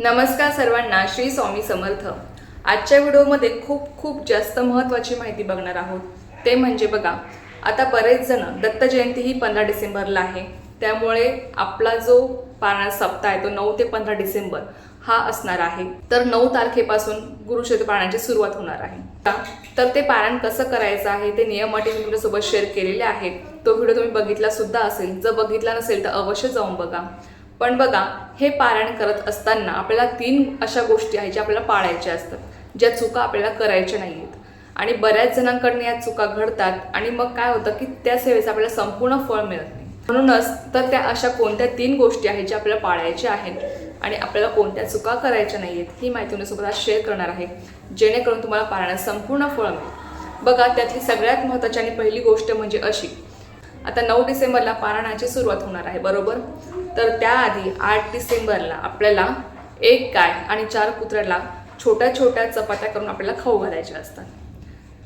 नमस्कार सर्वांना श्री स्वामी समर्थ. आजच्या व्हिडिओमध्ये खूप खूप जास्त महत्त्वाची माहिती बघणार आहोत. ते म्हणजे बघा आता बरेच जण दत्त जयंती ही पंधरा डिसेंबरला आहे. त्यामुळे आपला जो पारायण सप्ताह आहे तो नऊ ते पंधरा डिसेंबर हा असणार आहे. तर नऊ तारखेपासून गुरुक्षेत्र पारायणाची सुरुवात होणार आहे. का? तर ते पारायण कसं करायचं आहे ते नियम अटी मी तुमच्यासोबत शेअर केलेले आहेत. तो व्हिडिओ तुम्ही बघितला सुद्धा असेल. जर बघितला नसेल तर अवश्य जाऊन बघा. पण बघा हे पारायण करत असताना आपल्याला तीन अशा गोष्टी आहेत ज्या आपल्याला पाळायच्या असतात ज्या चुका आपल्याला करायच्या नाही आहेत आणि बऱ्याच जणांकडनं या चुका घडतात आणि मग काय होतं की त्या सेवेचं आपल्याला संपूर्ण फळ मिळत नाही. म्हणूनच तर त्या अशा कोणत्या तीन गोष्टी आहेत ज्या आपल्याला पाळायच्या आहेत आणि आपल्याला कोणत्या चुका करायच्या नाही आहेत ही माहिती तुमच्यासोबत आज शेअर करणार आहे. जेणेकरून तुम्हाला पाळण्यात संपूर्ण फळ मिळेल. बघा त्यातली सगळ्यात महत्त्वाची आणि पहिली गोष्ट म्हणजे अशी आता नऊ डिसेंबरला पारायणाची सुरुवात होणार आहे बरोबर? तर त्याआधी आठ डिसेंबरला आपल्याला एक गाय आणि चार कुत्र्याला छोट्या छोट्या चपात्या करून आपल्याला खाऊ घालायच्या असतात.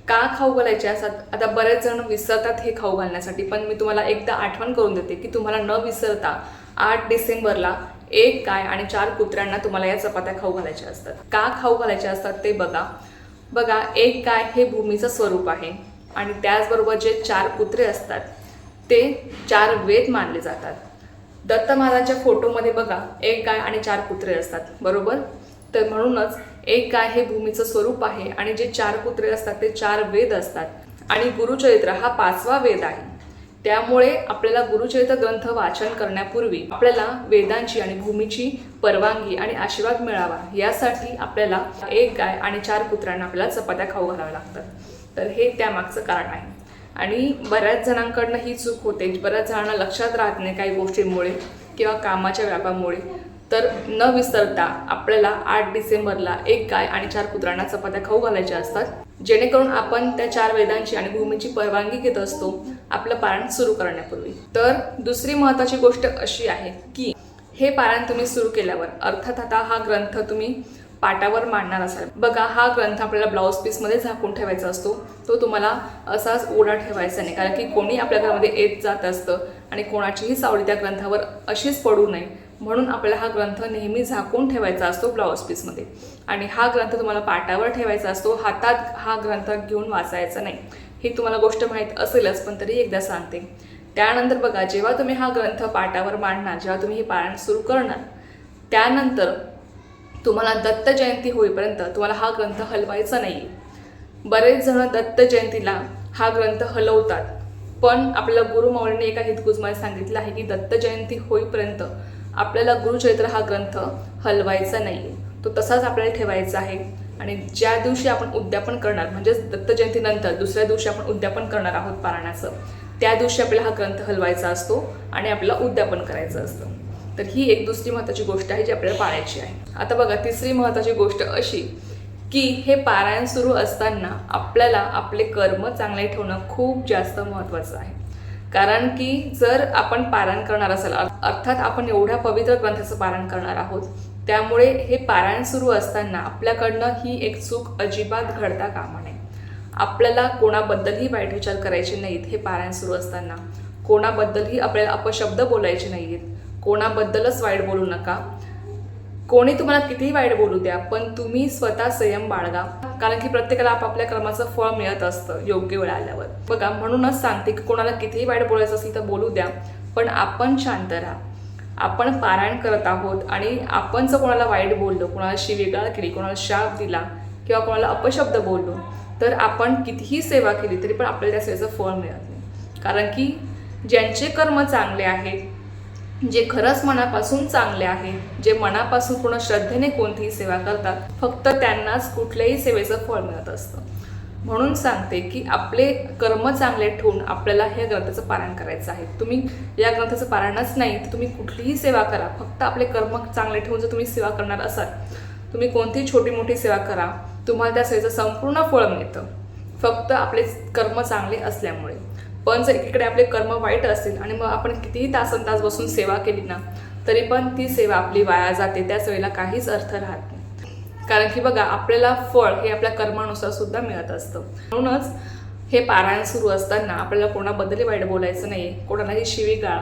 का खाऊ घालायचे असतात? आता बरेच जण विसरतात हे खाऊ घालण्यासाठी पण मी तुम्हाला एकदा आठवण करून देते की तुम्हाला न विसरता आठ डिसेंबरला एक गाय आणि चार कुत्र्यांना तुम्हाला या चपात्या खाऊ घालायच्या असतात. का खाऊ घालायच्या असतात ते बघा. बघा एक गाय हे भूमीचं स्वरूप आहे आणि त्याचबरोबर जे चार कुत्रे असतात ते चार वेद मानले जातात. दत्त महाराजांच्या फोटोमध्ये बघा एक गाय आणि चार कुत्रे असतात बरोबर? तर म्हणूनच एक गाय हे भूमीचं स्वरूप आहे आणि जे चार कुत्रे असतात ते चार वेद असतात. आणि गुरुचरित्र हा पाचवा वेद आहे. त्यामुळे आपल्याला गुरुचरित्र ग्रंथ वाचन करण्यापूर्वी आपल्याला वेदांची आणि भूमीची परवानगी आणि आशीर्वाद मिळावा. यासाठी आपल्याला एक गाय आणि चार कुत्र्यांना आपल्याला चपात्या खाऊ घालाव्या लागतात. तर हे त्यामागचं कारण आहे. आणि बऱ्याच जणांकडनं ही चूक होते. बऱ्याच जणांना लक्षात राहत नाही काही गोष्टींमुळे किंवा कामाच्या व्यापामुळे. तर न विसरता आपल्याला आठ डिसेंबरला एक गाय आणि चार कुत्र्यांना चपात्या खाऊ घालायच्या असतात. जेणेकरून आपण त्या चार वेदांची आणि भूमीची परवानगी घेत असतो. आपलं पारण सुरू करण्यापूर्वी. तर दुसरी महत्त्वाची गोष्ट अशी आहे की हे पारायण तुम्ही सुरू केल्यावर अर्थात आता हा ग्रंथ तुम्ही पाटावर मांडणार असाल. बघा हा ग्रंथ आपल्याला ब्लाऊज पीसमध्ये झाकून ठेवायचा असतो. तो तुम्हाला असाच ओढा ठेवायचा नाही. कारण की कोणी आपल्या घरामध्ये येत जात असतं आणि कोणाचीही सावली त्या ग्रंथावर अशीच पडू नये. म्हणून आपल्याला हा ग्रंथ नेहमी झाकून ठेवायचा असतो ब्लाऊज पीसमध्ये आणि हा ग्रंथ तुम्हाला पाटावर ठेवायचा असतो. हातात हा ग्रंथ घेऊन वाचायचा नाही. ही तुम्हाला गोष्ट माहीत असेलच पण तरी एकदा सांगते. त्यानंतर बघा जेव्हा तुम्ही हा ग्रंथ पाटावर मांडणार जेव्हा तुम्ही हे पारायण सुरू करणार त्यानंतर तुम्हाला दत्त जयंती होईपर्यंत तुम्हाला हा ग्रंथ हलवायचा नाही बरेच जण दत्त जयंतीला हा ग्रंथ हलवतात. पण आपल्याला गुरुमौलीने एका हितगुजमाने सांगितलं आहे की दत्त जयंती होईपर्यंत आपल्याला गुरुचरित्र हा ग्रंथ हलवायचा नाही तो तसाच आपल्याला ठेवायचा आहे. आणि ज्या दिवशी आपण उद्यापन करणार म्हणजेच दत्त जयंतीनंतर दुसऱ्या दिवशी आपण उद्यापन करणार आहोत पारायणाचं त्या दिवशी आपल्याला हा ग्रंथ हलवायचा असतो आणि आपल्याला उद्यापन करायचं असतं. तर ही एक दुसरी महत्त्वाची गोष्ट आहे जी आपल्याला पाळायची आहे. आता बघा तिसरी महत्त्वाची गोष्ट अशी की हे पारायण सुरू असताना आपल्याला आपले कर्म चांगले ठेवणं खूप जास्त महत्त्वाचं आहे. कारण की जर आपण पारायण करणार असाल अर्थात आपण एवढ्या पवित्र ग्रंथाचं पारायण करणार आहोत त्यामुळे हे पारायण सुरू असताना आपल्याकडनं ही एक चूक अजिबात घडता कामा नये. आपल्याला कोणाबद्दलही वाईट विचार करायचे नाहीत हे पारायण सुरू असताना. कोणाबद्दलही आपल्याला अपशब्द बोलायचे नाहीत. कोणाबद्दलच वाईट बोलू नका. कोणी तुम्हाला कितीही वाईट बोलू द्या पण तुम्ही स्वतः संयम बाळगा. कारण की प्रत्येकाला आपापल्या कर्माचं फळ मिळत असतं योग्य वेळ आल्यावर. बघा म्हणूनच सांगते की कोणाला कितीही वाईट बोलायचं असेल तर बोलू द्या पण आपण शांत राहा. आपण पारायण करत आहोत आणि आपण जर कोणाला वाईट बोललो कोणाला शिवेगाळ केली कोणाला शाप दिला किंवा कोणाला अपशब्द बोललो तर आपण कितीही सेवा केली तरी पण आपल्याला त्या सेवेचं फळ मिळत नाही. कारण की ज्यांचे कर्म चांगले आहेत जे खरंच मनापासून चांगले आहेत जे मनापासून पूर्ण श्रद्धेने कोणतीही सेवा करतात फक्त त्यांनाच कुठल्याही सेवेचं फळ मिळत असतं. म्हणून सांगते की आपले कर्म चांगले ठेवून आपल्याला ह्या ग्रंथाचं पारायण करायचं आहे. तुम्ही या ग्रंथाचं पारायणच नाही तर तुम्ही कुठलीही सेवा करा. फक्त आपले कर्म चांगले ठेवून जर तुम्ही सेवा करणार असाल तुम्ही कोणतीही छोटी मोठी सेवा करा तुम्हाला त्या सेवेचं संपूर्ण फळ मिळतं. फक्त आपले कर्म चांगले असल्यामुळे. पण जर एकीकडे आपले कर्म वाईट असतील आणि मग आपण कितीही तासन तास बसून सेवा केली ना तरी पण ती सेवा आपली वाया जाते. त्याच वेळेला काहीच अर्थ राहत नाही. कारण की बघा आपल्याला फळ हे आपल्या कर्मानुसार सुद्धा मिळत असतं. म्हणूनच हे पारायण सुरू असताना आपल्याला कोणाबद्दलही वाईट बोलायचं नाही कोणालाही शिवीगाळ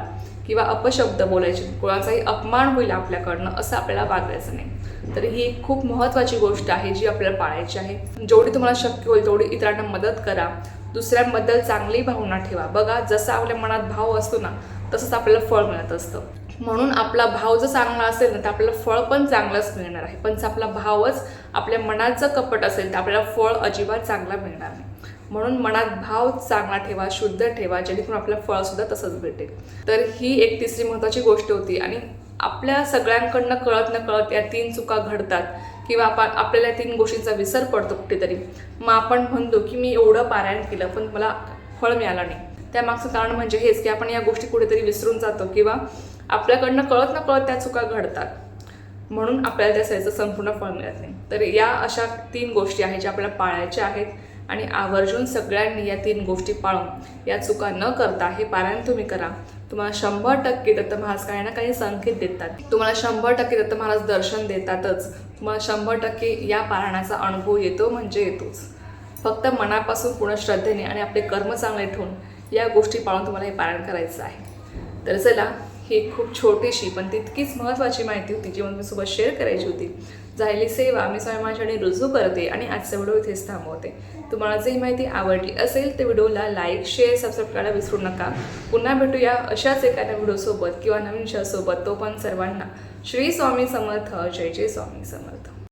किंवा अपशब्द बोलायचे. कोणाचाही अपमान होईल आपल्याकडनं असं आपल्याला वागायचं नाही. तर ही एक खूप महत्त्वाची गोष्ट आहे जी आपल्याला पाळायची आहे. जेवढी तुम्हाला शक्य होईल तेवढी इतरांना मदत करा. दुसऱ्यांबद्दल चांगली भावना ठेवा. बघा जसा आपल्या मनात भाव असतो ना तसंच आपल्याला फळ मिळत असतं. म्हणून आपला भाव जर चांगला असेल ना तर आपल्याला फळ पण चांगलंच मिळणार आहे. पण जर आपला भावच आपल्या मनात जर कपट असेल तर आपल्याला फळ अजिबात चांगला मिळणार नाही. म्हणून मनात भाव चांगला ठेवा शुद्ध ठेवा जेणेकरून आपल्याला फळसुद्धा तसंच भेटेल. तर ही एक तिसरी महत्त्वाची गोष्ट होती आणि आपल्या सगळ्यांकडनं कळत न कळत या तीन चुका घडतात किंवा आपण आपल्याला तीन गोष्टींचा विसर पडतो कुठेतरी. मग आपण म्हणतो की मी एवढं पारायण केलं पण मला फळ मिळालं नाही. त्यामागचं कारण म्हणजे हेच की आपण या गोष्टी कुठेतरी विसरून जातो किंवा आपल्याकडनं कळत न कळत त्या चुका घडतात. म्हणून आपल्याला त्या सरीचं संपूर्ण फळ मिळत नाही. तर या अशा तीन गोष्टी आहेत ज्या आपल्याला पाळायच्या आहेत. आणि आवर्जून सगळ्यांनी या तीन गोष्टी पाळून या चुका न करता हे पारायण तुम्ही करा. तुम्हाला शंभर टक्के दत्त महाराज काही ना काही संकेत देतात. तुम्हाला शंभर टक्के दत्त महाराज दर्शन देतातच. तुम्हाला शंभर टक्के या पारायणाचा अनुभव येतो म्हणजे येतोच. फक्त मनापासून पूर्ण श्रद्धेने आणि आपले कर्म चांगले ठेवून या गोष्टी पाळून तुम्हाला हे पारायण करायचं आहे. तर चला ही खूप छोटीशी पण तितकीच महत्त्वाची माहिती होती जी मला तुमच्यासोबत शेअर करायची होती. झालेली सेवा मी स्वयं रुजू करते आणि आजचा व्हिडिओ इथेच थांबवते. तुम्हाला जी माहिती आवडली असेल तर व्हिडिओला लाईक शेअर सबस्क्राईब करायला विसरू नका. पुन्हा भेटूया अशाच एखाद्या व्हिडिओसोबत किंवा नवीन शोसोबत तो पण सर्वांना श्री स्वामी समर्थ जय जय स्वामी समर्थ.